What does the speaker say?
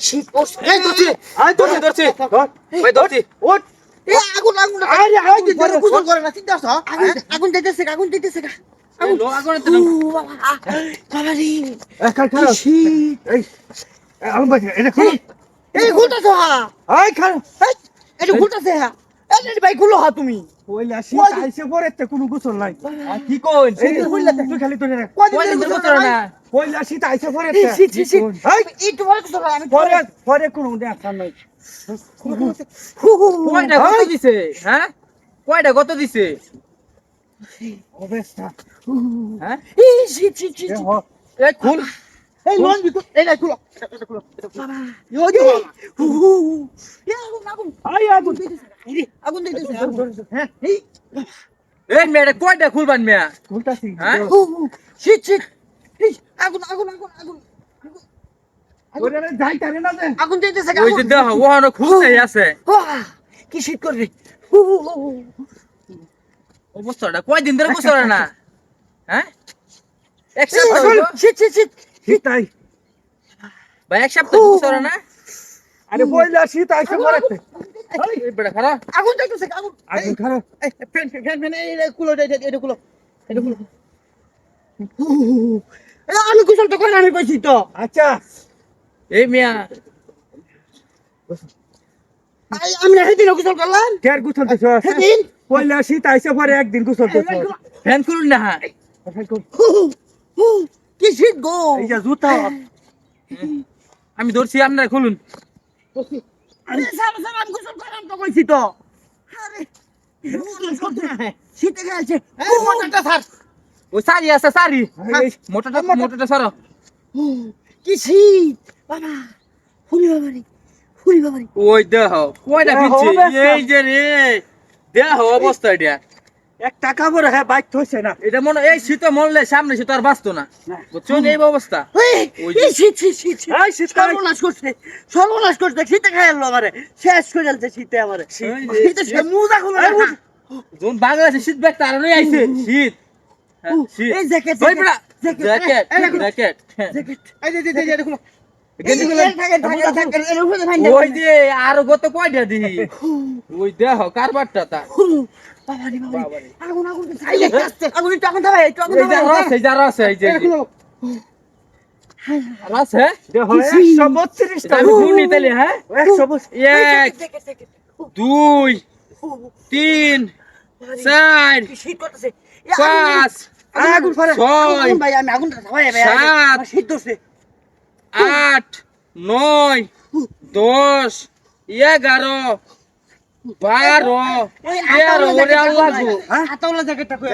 শীত পড়ছে এই ধরছি আই ধরছি। ধরছি। ভাই ধরছি। ওঠ এ আগুন আগুন। আরে, আগুন, আগুন ধরে, গোসল করে না চিন্তা করছ? আগুন আগুন দিতেছে আগুন দিতেছে। আগুনে এই খাই শীত। এই আলম ভাই এটা খুলো। এই ঘুরতেছো হা। এই খাই এই এটা ঘুরতেছে হা। ভাই গুলো হা তুমি। ওইলা শীত আইছে পরে তে কোনো গোসল নাই। কি কোন এই তুই খালি ধরে কয়দিন কয়দিন ধরে ধরে গোসল না নাই? শীত আইছে পরে তে। শীত শীত শীত এই এই তোমার গোসল আমি পরে পরে কোনো দেখা নাই। হু, হু, হু। কয়টা কত দিছে? হ্যাঁ? কয়টা কত দিছে? অবস্থা। হ্যাঁ? এই শীত শীত শীত এ শীত। হ। এই খুল এই লোন বিকু এই নাই খুলো এটা খুলো এটা খুলো বাবা ইও দি হু হু। এ আগুন আগুন আই আগুন রে, আগুন দিতেছে হ্যাঁ এই এই মেয়েটা কয়টা খুলবান মেয়া খুলতাছি হ্যাঁ? হু হু শীত এই আগুন আগুন আগুন আগুন না আগুন দিতেছে ওই যে দেহ ওহানো খুলতেই আছে কি শীত করবে। অবস্থাটা কয়দিন ধরে হয় না হ্যাঁ? শীত শীত শীত শীত আই ভাই এক সপ্তাহ গোসল হয় না? আরে বইলা শীত আইছে পরে তে এই বেটা খারাপ আগুন দিতেছে আগুন। আগুন খারাপ এই ফ্যান ফ্যান ফ্যান ফ্যান এই এই কুলো এটা কুলো। এটা কুলো। আমি কুশল তো করে আমি কইছি তো? আচ্ছা। এই মিয়া। আই, আমি না সেদিন কুশল করলাম। কেয়ার গোসল দিছ? সেদিন? পয়লা শীত আইছে পরে একদিন গোসল দিছ ফ্যান খুলুন না। হ্যাঁ হু, কি গো? এই যে জুতা। আমি ধরছি আপনারা খুলুন। আরে স্যার স্যার আমি কুশল করলাম তো কইছি তো। আরে শীতে গেছে। এই মোটরটা স্যার ওই সারি আছে সারি। মোটাটা মোটাটা কি শীত? বাবা ফুলি বাবা রে ফুলি বাবা রে ওই দেহ কয়টা দেহ এই যে রে দেহ অবস্থা এটা। এক টাকা বড় হ্যাঁ বাইক থইছে না এটা মনে এই শীত মরলে সামনে শীত আর বাঁচতো না বুঝছেন এই অবস্থা এই ওই যে- শীত শীত শীত শীত এই শীত সর্বনাশ করছে সর্বনাশ করছে শীতে খাই আনলো আমারে শেষ করে ফেলছে শীতে আমারে শীতে সে মুজা খুলে যখন বাংলাদেশে শীত ব্যাগ তার নই আইছে শীত হ্যাঁ, এই জ্যাকেট জ্যাকেট জ্যাকেট দেখো জ্যাকেট হ্যাঁ। জ্যাকেট এই দেখো ওই যে আরও কত কয়টা দিহি ওই দেহ কারবারটা তা বাবা রে বাবা বাবা আগুন আগুন এই যে আগুন একটু আগুন দাও একটু আগুন এই যে দাও রস এই যে রস এই যে এই যে। রস দেখো 132 এটা আমি তাহলে হ্যাঁ? 132 দুই তিন চার পাঁচ আগুন ফারে ছয় আগুন ভাই আমি আগুন ভাই ভাই সাত। আট নয় দশ এগারো বারো তেরো আল্লাহ কই? গো আতাউলা জ্যাকেটটা কই